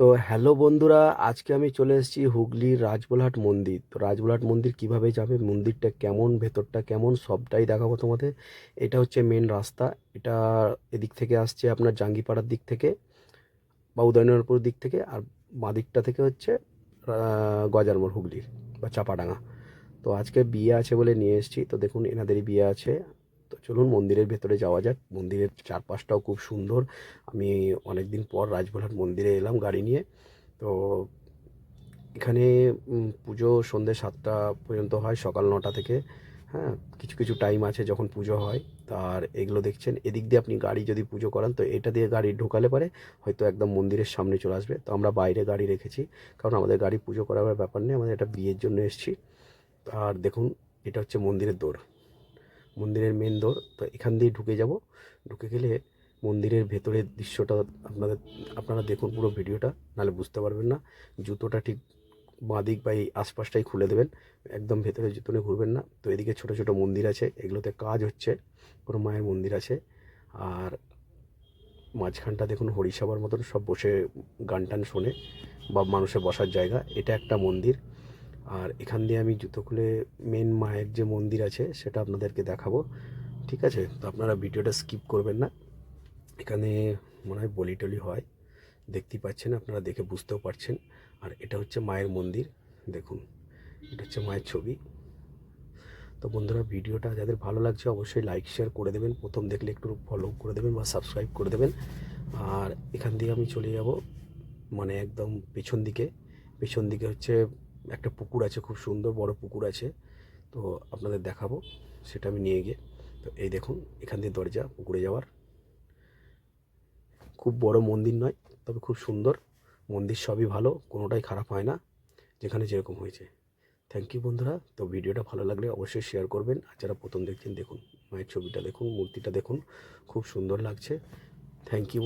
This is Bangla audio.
তো হ্যালো বন্ধুরা আজকে আমি চলে এসেছি হুগলির রাজবোলহাট মন্দির। তো রাজবোলহাট মন্দির কীভাবে যাবে মন্দিরটা কেমন ভেতরটা কেমন সবটাই দেখাবো তোমাদের। এটা হচ্ছে মেন রাস্তা। এটা এদিক থেকে আসছে আপনার জাঙ্গিপাড়ার দিক থেকে বা উদয়নপুর দিক থেকে আর বাঁ দিকটা থেকে হচ্ছে আহ, গজারমোড় হুগলির বা চাপাডাঙ্গা। তো আজকে বিয়ে আছে বলে নিয়ে এসেছি। তো দেখুন এনাদেরই বিয়ে আছে। তো চলুন মন্দিরের ভেতরে যাওয়া যাক। মন্দিরের চারপাশটাও খুব সুন্দর। আমি অনেক দিন পর রাজবোলহাট মন্দিরে এলাম গাড়ি নিয়ে। তো এখানে পুজো সন্ধ্যে সাতটা পর্যন্ত হয়, সকাল নটা থেকে। হ্যাঁ কিছু কিছু টাইম আছে যখন পুজো হয়। তার এগুলো দেখছেন, এদিক দিয়ে আপনি গাড়ি যদি পুজো করান, তো এটা দিয়ে গাড়ি ঢোকালে পারে, হয়তো একদম মন্দিরের সামনে চলে আসবে। তো আমরা বাইরে গাড়ি রেখেছি, কারণ আমাদের গাড়ি পুজো করার ব্যাপার নেই, আমাদের এটা বিয়ের জন্য এসেছি। আর দেখুন, এটা হচ্ছে মন্দিরের দৌড় মন্দিরের মেন দৌড় তো এখান দিয়ে ঢুকে যাব। ঢুকে গেলে মন্দিরের ভেতরের দৃশ্যটা আপনাদের, আপনারা দেখুন পুরো ভিডিওটা, নাহলে বুঝতে পারবেন না। জুতোটা ঠিক বাঁ দিক বা এই আশপাশটাই খুলে দেবেন, একদম ভেতরে জুতো নিয়ে ঘুরবেন না। তো এদিকে ছোট ছোট মন্দির আছে, এগুলোতে কাজ হচ্ছে কোনো মায়ের মন্দির আছে। আর মাঝখানটা দেখুন হরিসভার মতন সব বসে গান টান শোনে বা মানুষের বসার জায়গা। এটা একটা মন্দির। আর এখান দিয়ে আমি জুতো খুলে মেন মায়ের যে মন্দির আছে, সেটা আপনাদেরকে দেখাবো। ঠিক আছে? তো আপনারা ভিডিওটা স্কিপ করবেন না। এখানে মনে হয় বলি টলি হয়। দেখতেই পাচ্ছেন, আপনারা দেখে বুঝতেও পারছেন। আর এটা হচ্ছে মায়ের মন্দির। দেখুন, এটা হচ্ছে মায়ের ছবি। তো বন্ধুরা, ভিডিওটা যাদের ভালো লাগছে, অবশ্যই লাইক শেয়ার করে দেবেন। প্রথম দেখলে একটু ফলো করে দেবেন বা সাবস্ক্রাইব করে দেবেন। আর এখান দিয়ে আমি চলে যাব মানে একদম পেছন দিকে। পেছন দিকে হচ্ছে একটা পুকুর আছে, খুব সুন্দর বড় পুকুর আছে। তো আপনাদের দেখাবো, সেটা আমি নিয়ে গিয়ে। তো এই দেখুন, এখান দিয়ে দরজা, পুকুরে যাওয়ার। খুব বড় মন্দির নয়, তবে খুব সুন্দর। মন্দির সবই ভালো, কোনোটাই খারাপ হয় না, যেখানে যেরকম হয়েছে। থ্যাংক ইউ বন্ধুরা, তো ভিডিওটা ভালো লাগলে অবশ্যই শেয়ার করবেন। আর যারা প্রথম দেখছেন, দেখুন, মায়ের ছবিটা দেখুন, মূর্তিটা দেখুন, খুব সুন্দর লাগছে। Thank you